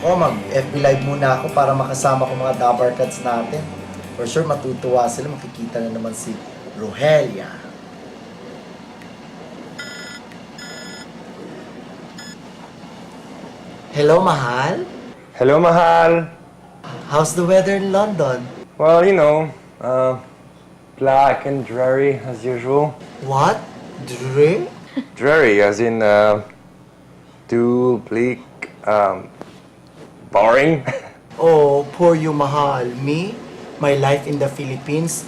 O, mag-FB live muna ako para makasama ko mga Dabar Cats natin. For sure, matutuwa sila. Makikita na naman si Rogelia. Hello, Mahal. Hello, Mahal. How's the weather in London? Well, you know, uh, black and dreary as usual. What? Dre? Dreary as in, uh, too bleak, um, boring. Oh, poor you, Mahal. Me, my life in the Philippines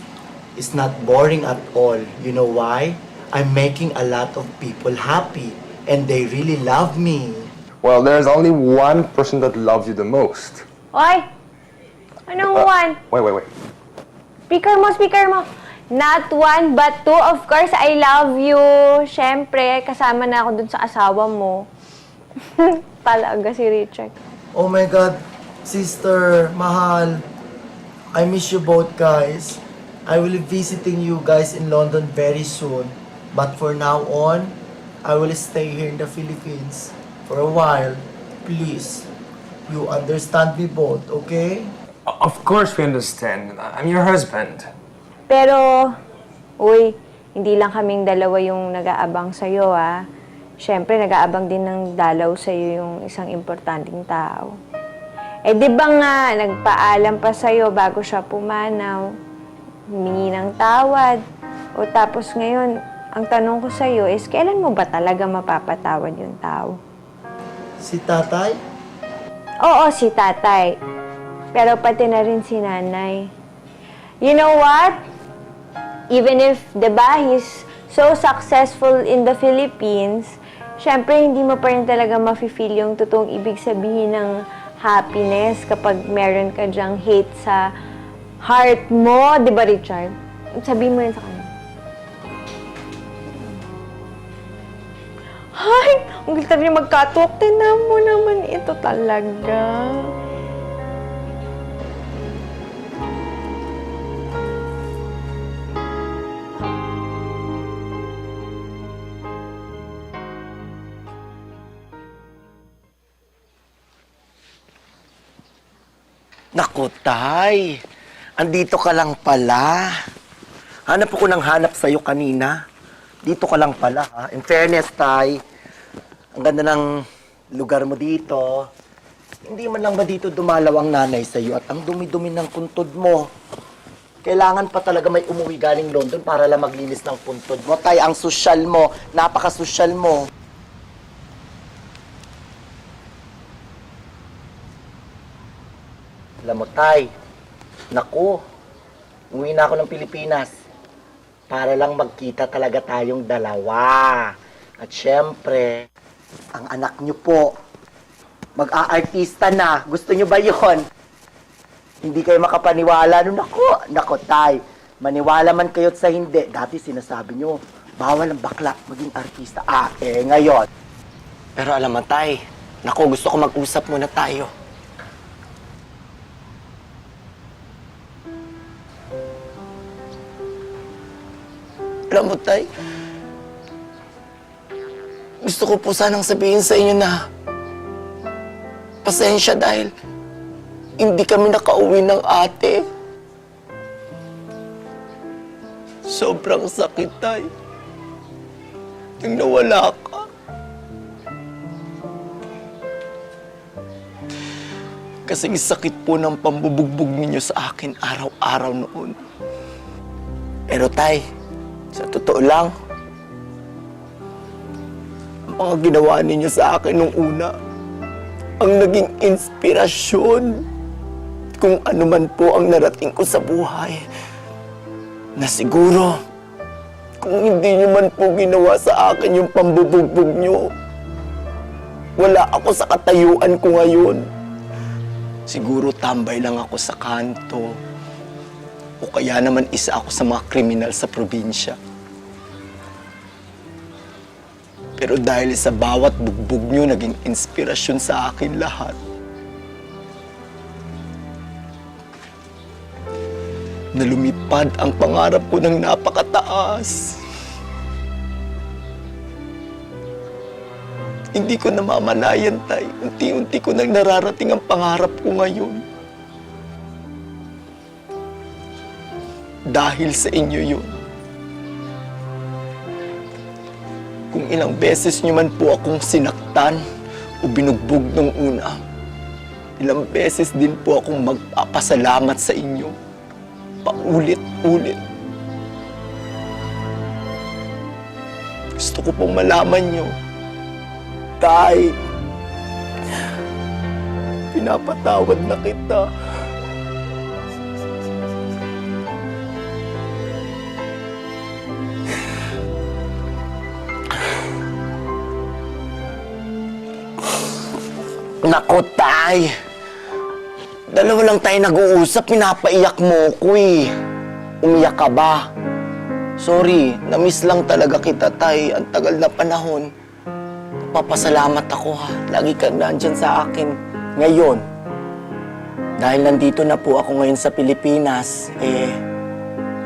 is not boring at all. You know why? I'm making a lot of people happy and they really love me. well, there's only one person that loves you the most. Oy! Anong Uh, one? Wait, wait, wait. Speaker mo, speaker mo. Not one, but two. Of course, I love you. Siyempre, kasama na ako dun sa asawa mo. Talaga si Richard. Oh my God, sister, Mahal, I miss you both guys. I will be visiting you guys in London very soon. But for now on, I will stay here in the Philippines for a while. Please, you understand me both, okay? Of course we understand. I'm your husband. Pero, uy, hindi lang kaming dalawa yung nag-aabang sa'yo, ah. Siyempre, nag-aabang din ng dalaw sa'yo yung isang importanteng tao. Eh, di ba nga, nagpaalam pa sa'yo bago siya pumanaw, humingi ng tawad. O tapos ngayon, ang tanong ko sa'yo is, kailan mo ba talaga mapapatawad yung tao? Si tatay? Oo, si tatay. Pero pati na rin si nanay. You know what? Even if, di ba, he's so successful in the Philippines, syempre hindi mo pa rin talaga mafe-feel yung totoong ibig sabihin ng happiness kapag meron ka dyang hate sa heart mo. Di ba, Richard? Sabihin mo yun sa kanya. Ay! Ang ganda niya magkatok. Tinan mo naman ito talaga. Naku, tay. Andito ka lang pala. Hanap ako ng hanap sa'yo kanina. Dito ka lang pala, ha? In fairness, tay, ang ganda ng lugar mo dito. Hindi man lang ba dito dumalaw ang nanay sa'yo at ang dumi-dumi ng puntod mo. Kailangan pa talaga may umuwi galing London para lang maglinis ng puntod mo. Tay, ang sosyal mo, napaka-sosyal mo. Alam mo, Tay, naku, umuwi na ako ng Pilipinas para lang magkita talaga tayong dalawa. At syempre, ang anak niyo po, mag-aartista na. Gusto niyo ba yon? Hindi kayo makapaniwala. No, naku, naku, Tay, maniwala man kayo't sa hindi. Dati sinasabi niyo, bawal ang bakla maging artista. Ah, eh, ngayon. Pero alam mo, Tay, naku, gusto ko mag-usap muna tayo. Alam mo, Tay, gusto ko po sanang sabihin sa inyo na pasensya dahil hindi kami nakauwi ng ate. Sobrang sakit, Tay. Nung nawala ka. Kasing sakit po ng pambubugbog ninyo sa akin araw-araw noon. Pero, Tay, sa totoo lang, ang mga ginawa ninyo sa akin nung una, ang naging inspirasyon kung ano man po ang narating ko sa buhay. Na siguro, kung hindi nyo man po ginawa sa akin yung pambubugbog nyo, wala ako sa katayuan ko ngayon. Siguro tambay lang ako sa kanto o kaya naman isa ako sa mga kriminal sa probinsya. Pero dahil sa bawat bugbog nyo, naging inspirasyon sa akin lahat. Na lumipad ang pangarap ko ng napakataas. Hindi ko namamalayan, Tay. Unti-unti ko nang nararating ang pangarap ko ngayon. Dahil sa inyo yun. Kung ilang beses nyo man po akong sinaktan o binugbog nung una, ilang beses din po akong magpapasalamat sa inyo. Paulit-ulit. Gusto ko pong malaman nyo, Tay, pinapatawad na kita. Nako, Tay. Dalawa lang tayo nag-uusap, pinapaiyak mo ko eh. Umiyak ka ba? Sorry, namiss lang talaga kita, Tay. Ang tagal na panahon. Papasalamat ako ha. Lagi ka nandyan sa akin. Ngayon, dahil nandito na po ako ngayon sa Pilipinas, eh,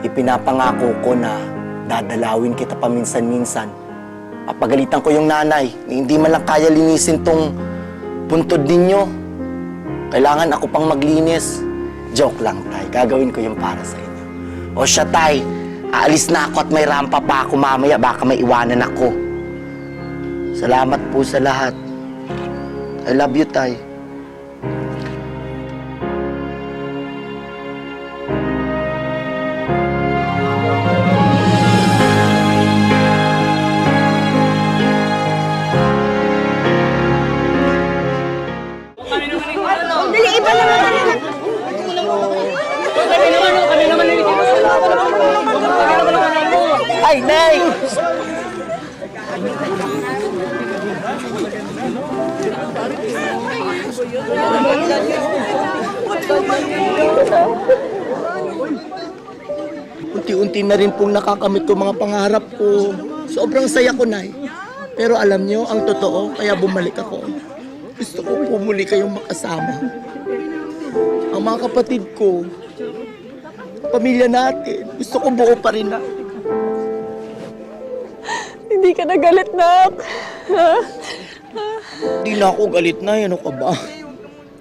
ipinapangako ko na dadalawin kita paminsan-minsan. Papagalitan ko yung nanay na hindi man lang kaya linisin tong puntod ninyo. Kailangan ako pang maglinis. Joke lang, tay. Gagawin ko yung para sa inyo. O siya, tay. Aalis na ako at may rampa pa ako mamaya. Baka may iwanan ako. Salamat po sa lahat. I love you, tay. Ay, Nay! Unti-unti na rin pong nakakamit ko mga pangarap ko. Sobrang saya ko, Nay. Pero alam nyo, ang totoo, kaya bumalik ako. Gusto ko po muli kayong makasama. Ang mga kapatid ko, pamilya natin, gusto ko buo pa rin na. Hindi ka nagalit, Nak. Hindi na ako galit na, ano ka ba?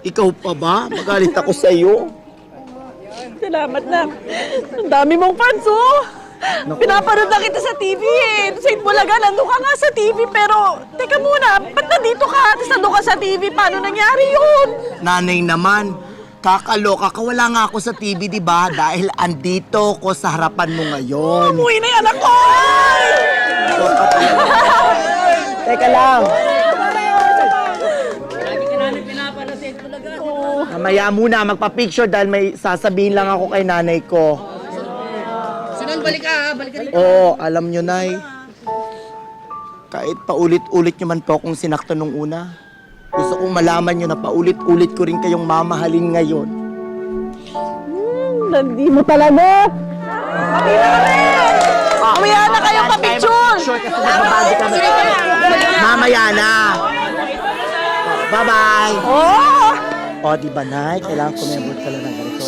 Ikaw pa ba? Magalit ako sa iyo. Salamat na. Ang dami mong fans, oh! Pinapanood na kita sa TV eh. Sa Itbulaga, nandun ka nga sa TV. Pero, teka muna, ba't nandito ka? Tapos nandun ka sa TV. Paano nangyari yun? Nanay naman, kakaloka ka. Wala nga ako sa TV, di ba? Dahil andito ko sa harapan mo ngayon. Umuwi na yung anak ko! Teka lang. Mamaya muna, magpa-picture dahil may sasabihin lang ako kay nanay ko. Sunod, balik ka ha, balik ka rin. Oo, alam nyo, Nay. Kahit paulit-ulit nyo man po akong sinaktan nung una, gusto kong malaman nyo na paulit-ulit ko rin kayong mamahalin ngayon. Nandi mo talaga! Umiya na kayo kami. Mamaya na. Bye-bye. Oh! O, di ba, Nay? Kailangan kumembot ka lang ng ganito.